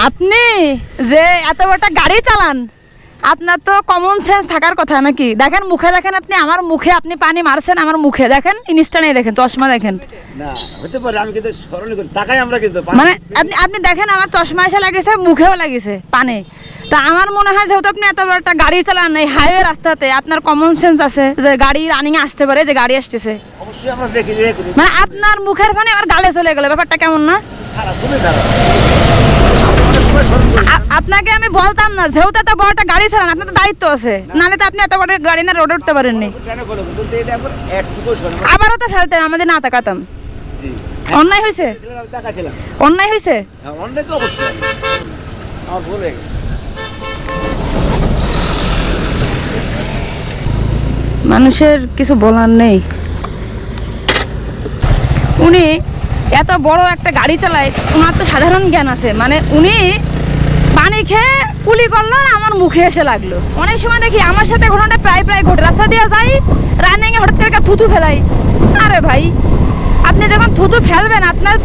আপনি যে এত বড় একটা গাড়ি চালান আপনার তো কমন সেন্স থাকার কথা নাকি? দেখেন মুখে দেখেন আপনি আমার মুখে আপনি পানি মারছেন আমার মুখে। দেখেন ইনস্টা নেই দেখেন চশমা দেখেন। না হতে পারে আমি কিন্তু স্মরণ করি তাকাই আমরা কিন্তু মানে আপনি আপনি দেখেন আমার চশমা এসে লাগিয়েছে মুখেও লাগিয়েছে পানে। তা আমার মনে হয় যেহেতু আপনি এত বড় একটা গাড়ি চালান এই হাইওয়ে রাস্তাতে আপনার কমন সেন্স আছে যে গাড়ি রানিং আসতে পারে যে গাড়ি আসতেছে। অবশ্যই আমরা দেখি। মানে আপনার মুখের পানি আমার গালে চলে গেল ব্যাপারটা কেমন না? খারাপ খুবই খারাপ অনেক সময় স্মরণ করি আ- আপনাকে আমি বলতাম না যেহেতু এত বড় একটা গাড়ি চালান আপনার তো দায়িত্ব আছে। নাহলে তো আপনি এত বড় গাড়ি না রোডে উঠতে পারেননি। আবারও তো ফেলতেন আমাদের না তাকাতাম। অন্যায় হয়েছে অন্যায় হয়েছে হ্যাঁ, অন্যায় তো অবশ্যই। আমার ভুল হয়ে গেছে। মানুষের কিছু বলার নেই। উনি এত বড় একটা গাড়ি চালায়, ওনার তো সাধারণ জ্ঞান আছে। মানে উনি পানি খেয়ে কুলি করল আমার মুখে এসে লাগল। অনেক সময় দেখি আমার সাথে ঘটনাটা প্রায় প্রায় ঘটে। রাস্তা দিয়ে যাই রানিং এ হঠাৎ করে থুতু ফেলাই। আরে ভাই, আপনি যখন থুতু ফেলবেন, আপনার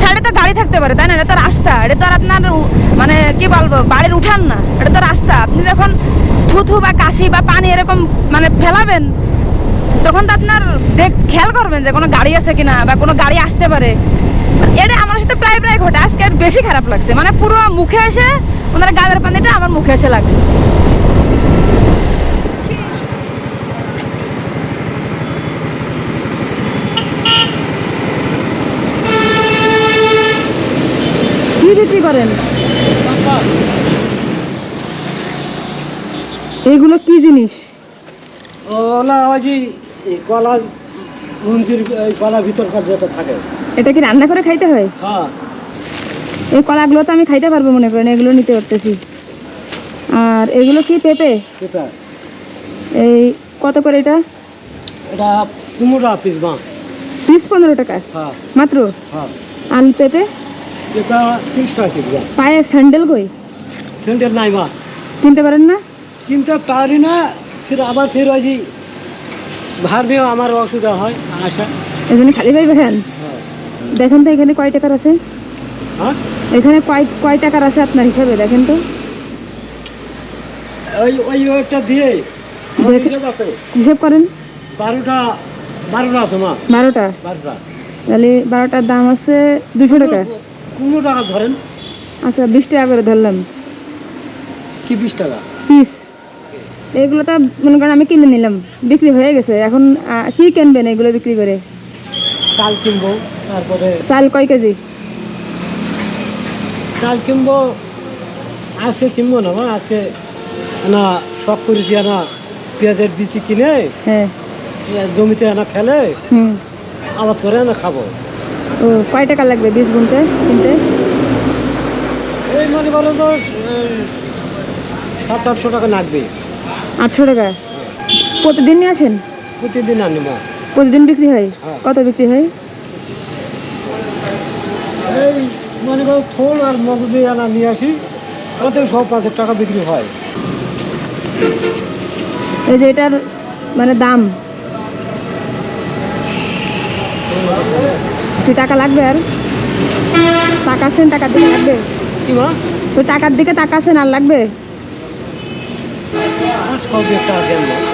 সাইডে তো গাড়ি থাকতে পারে, তাই না? এটা তো রাস্তা, এটা তো আর আপনার মানে কি বলব, বাড়ির উঠান না, এটা তো রাস্তা। আপনি যখন থুথু বা কাশি বা পানি এরকম মানে ফেলাবেন তখন তো আপনার দেখ, খেয়াল করবেন যে কোনো গাড়ি আছে কিনা বা কোনো গাড়ি আসতে পারে। এটা আমার সাথে প্রায় প্রায় ঘটে। আজকে আর বেশি খারাপ লাগছে। মানে পুরো মুখে এসে ওনার গালের পানিটা আমার মুখে এসে বিক্রি করেন? এগুলো কি জিনিস? ও, না, ওই এই কলা এই কলা ভিতরকার যেটা থাকে। এটা কি রান্না করে খাইতে হয়? হ্যাঁ। এই কলাগুলো তো আমি খাইতে পারব মনে করেন এগুলো নিতে পারতেছি। আর এগুলো কি পেঁপে? সেটা এই কত করে এটা? এটা কুমড়া পিস মা। পিস পনেরো টাকা? হ্যাঁ। মাত্র? হ্যাঁ। আর পেঁপে? এটা তিরিশ টাকা কেজি পায়ে স্যান্ডেল কই? সেন্টার নাই মা। কিনতে পারেন না? কিনতে পারি না ফির আবার ফির ওই ভারবেও আমার অসুবিধা হয় আসা। এই জন্য খালি পাই দেখেন হ্যাঁ। দেখেন তো এখানে কয় টাকার আছে? হ্যাঁ? এখানে কয় কয় টাকার আছে আপনার হিসাবে দেখেন তো। ওই ওই ওইটা দিয়ে হিসেব করেন। বারোটা বারোটা আছে মা। বারোটা? বারোটা। তাহলে বারোটার দাম আছে দুশো টাকা। পনেরো টাকা ধরেন। আচ্ছা বিশ টাকা করে ধরলাম। কি বিশ টাকা? পিস। এগুলো তো মনে করেন আমি কিনে নিলাম বিক্রি হয়ে গেছে। এখন কি কিনবেন এগুলো বিক্রি করে? চাল কিনবো তারপরে চাল কয় কেজি? চাল কিনবো আজকে কিনবো না আজকে না শখ করেছি না পেঁয়াজের বিচি কিনে হ্যাঁ। জমিতে না ফেলে হুম। আবার করে না খাব। ও কয় টাকা লাগবে বীজ বুনতে কিনতে? এই মনে করো তো সাত আটশো টাকা লাগবে। আটশো টাকা প্রতিদিন নিয়ে আসেন? প্রতিদিন আনি মা। প্রতিদিন বিক্রি হয়? হ্যাঁ। কত বিক্রি হয়? এই মনে করো থোল আর দিয়ে আনা নিয়ে আসি ওদের সব পাঁচ টাকা বিক্রি হয়। এই যে এটার মানে দাম। কি টাকা লাগবে আর? টাকা আছেন টাকার দিকে লাগবে? কি মা? তো টাকার দিকে টাকা আছেন আর লাগবে আর সব এক টাকা দেন না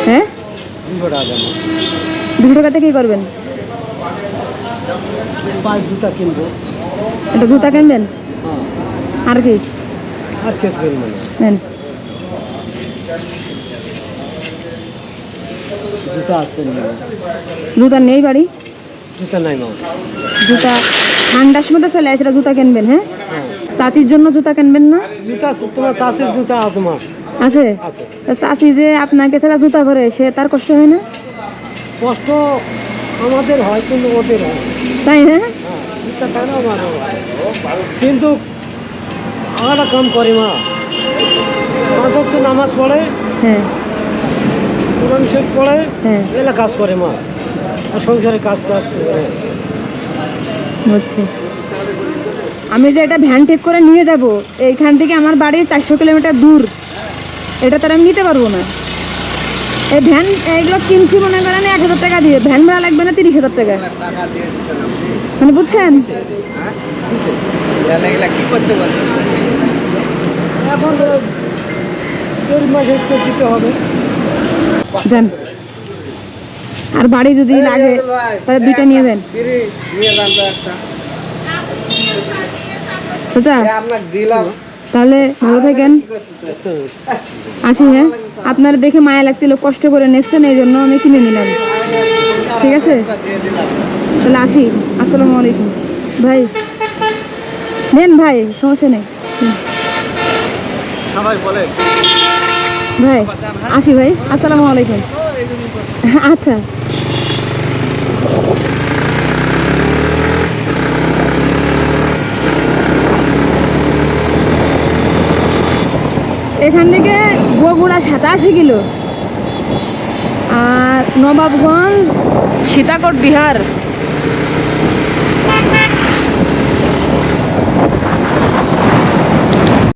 হ্যাঁ? দুশো টাকাতে কি করবেন? জুতা কিনবো এটা জুতা কিনবেন? আর কি? আর কেস করি নেন। জুতা আজকে জুতা নেই বাড়ি? জুতা নাই মা জুতা ঠান্ডার সময় তো চলে আসে জুতা কিনবেন হ্যাঁ? হ্যাঁ। চাচির জন্য জুতা কিনবেন না? জুতা তোমার চাষের জুতা আছে মা আছে? চাচি যে আপনাকে ছাড়া জুতা করে সে তার কষ্ট হয় না? কষ্ট আমাদের হয় কিন্তু ওদের হয়। তাই না? হ্যাঁ কিন্তু আমরা কাম করি মা। পাঁচ তো নামাজ পড়ে হ্যাঁ। কোরআন শরীফ পড়ে হ্যাঁ। এলা কাজ করে মা। আর সংসারে কাজ কাজ করে বুঝছি। আমি যে এটা ভ্যান ঠিক করে নিয়ে যাব এইখান থেকে আমার বাড়ি চারশো কিলোমিটার দূর। এটা তার আমি নিতে পারব না। এই ভ্যান এইগুলো কিনছি মনে করেন এক হাজার টাকা দিয়ে। ভ্যান ভাড়া লাগবে না তিরিশ হাজার টাকা। মানে বুঝছেন? হ্যাঁ? এগুলা আর বাড়ি যদি লাগে তাহলে দুইটা নিয়ে দেন নিয়ে যান চাচা। আপনাকে দিলাম। তাহলে ভালো থাকেন। আসি হ্যাঁ? আপনারা দেখে মায়া লাগছিল কষ্ট করে নেছেন এই জন্য আমি কিনে নিলাম। ঠিক আছে? তাহলে আসি। আসসালামু আলাইকুম। ভাই, নেন ভাই, সমস্যা নেই। ভাই, আসি ভাই। আসসালামু আলাইকুম। আচ্ছা। এখান থেকে বগুড়া সাতাশি কিলো। আর নবাবগঞ্জ সীতাকোট বিহার।